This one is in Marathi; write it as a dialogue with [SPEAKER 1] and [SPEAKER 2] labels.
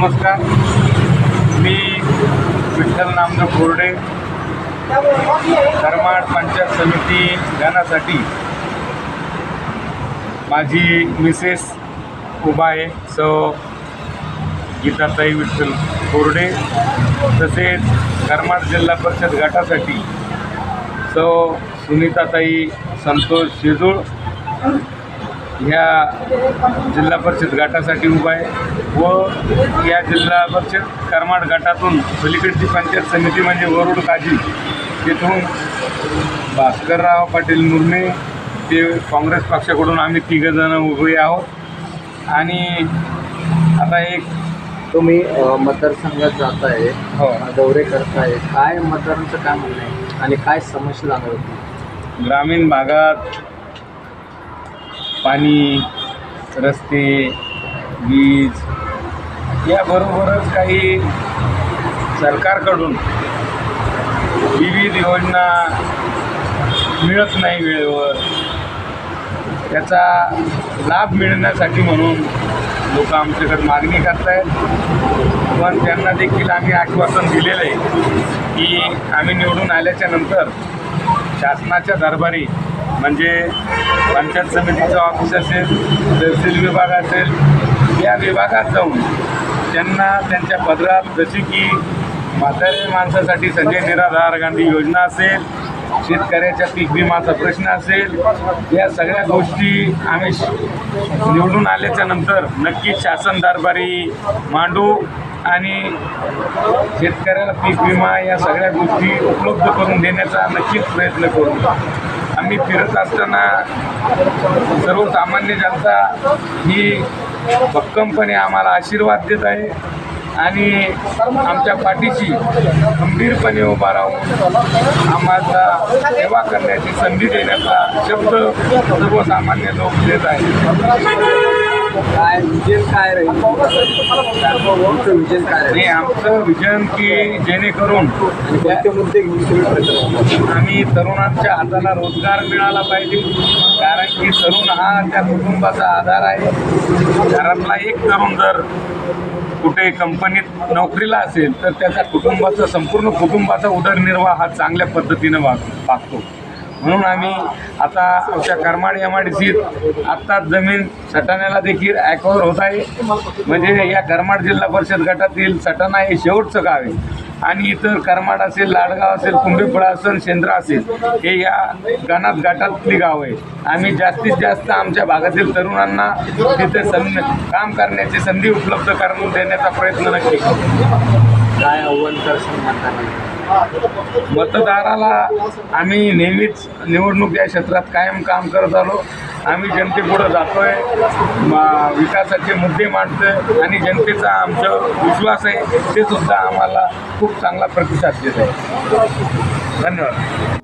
[SPEAKER 1] नमस्कार. मी विठ्ठल नामदेव बोर्डे. करमाड पंचायत समिती गाण्यासाठी माझी मिसेस उभा आहे सो गीताताई विठ्ठल बोर्डे. तसेच करमाड जिल्हा परिषद गटासाठी सो सुनीताताई संतोष शेजूळ ह्या जिल्हा परिषद गटासाठी उभा आहे व या जिल्हा परिषद करमाड गटातून पलीकडची पंचायत समिती म्हणजे वरुड काजी तिथून भास्करराव पाटील मुर्मे ते काँग्रेस पक्षाकडून आम्ही तिघंजणं उभे आहोत. आणि आता एक
[SPEAKER 2] तुम्ही मतदारसंघात जाताय
[SPEAKER 1] हो.
[SPEAKER 2] दौरे करताय काय मतदारांचं काय म्हणणं आहे? आणि काय समस्या जाणवत?
[SPEAKER 1] ग्रामीण भागात पाणी रस्ते वीज याबरोबरच काही सरकारकडून विविध योजना मिळत नाही वेळेवर. त्याचा लाभ मिळण्यासाठी म्हणून लोक आमच्याकडे मागणी करतायत. पण त्यांना देखील आम्ही आश्वासन दिलेलं आहे की आम्ही निवडून आल्याच्यानंतर शासनाच्या दरबारी म्हणजे पंचायत समितीचं ऑफिस असेल तहसील विभाग असेल या विभागात जाऊन त्यांना त्यांच्या पदरात जशी की म्हातारे माणसासाठी संजय निराधार गांधी योजना असेल शेतकऱ्याच्या पीक विमाचा प्रश्न असेल या सगळ्या गोष्टी आम्ही निवडून आल्याच्यानंतर नक्कीच शासन दरबारी मांडू आणि शेतकऱ्याला पीक विमा या सगळ्या गोष्टी उपलब्ध करून देण्याचा नक्कीच प्रयत्न करू. आम्ही फिरत असताना सर्वसामान्य जनता ही भक्कमपणे आम्हाला आशीर्वाद देत आहे आणि आमच्या पाठीशी खंबीरपणे उभा राहून आम्हाला सेवा करण्याची संधी देण्याचा शब्द सर्वसामान्य लोक देत आहेत.
[SPEAKER 2] काय विजन काय राहील? तुमचं विजन काय
[SPEAKER 1] आणि
[SPEAKER 2] राहील
[SPEAKER 1] आमचं विजन की जेणेकरून
[SPEAKER 2] आणि कोणते मुद्दे घेऊन तुम्ही प्रचार करता?
[SPEAKER 1] आम्ही तरुणांच्या हाताला रोजगार मिळाला पाहिजे कारण की तरुण हा त्या कुटुंबाचा आधार आहे. घरातला एक तरुण जर कुठे कंपनीत नोकरीला असेल तर त्याच्या कुटुंबाचा संपूर्ण कुटुंबाचा उदरनिर्वाह हा चांगल्या पद्धतीनं वाग वागतो. म्हणून आम्ही आता आमच्या करमाड एम आय डी सीत आत्ताच जमीन सटाण्याला देखील ॲक्वावर होत आहे. म्हणजे या करमाड जिल्हा परिषद गटातील सटाणा हे शेवटचं गाव आहे. आणि इतर करमाड असेल लाडगाव असेल कुंभीफळा असेल शेंद्रा असेल हे या गणात गटातली गाव आहे आम्ही जास्तीत जास्त आमच्या भागातील तरुणांना तिथे सं काम करण्याची संधी उपलब्ध करून देण्याचा प्रयत्न नक्की
[SPEAKER 2] काय आव्हान करशील
[SPEAKER 1] मतदाराला आम्ही नेहमीच निवडणूक या क्षेत्रात कायम काम करत आलो. आम्ही जनतेपुढं जातोय आहे विकासाचे मुद्दे मांडतोय आणि जनतेचा आमचा विश्वास आहे ते सुद्धा आम्हाला खूप चांगला प्रतिसाद देत आहे. धन्यवाद.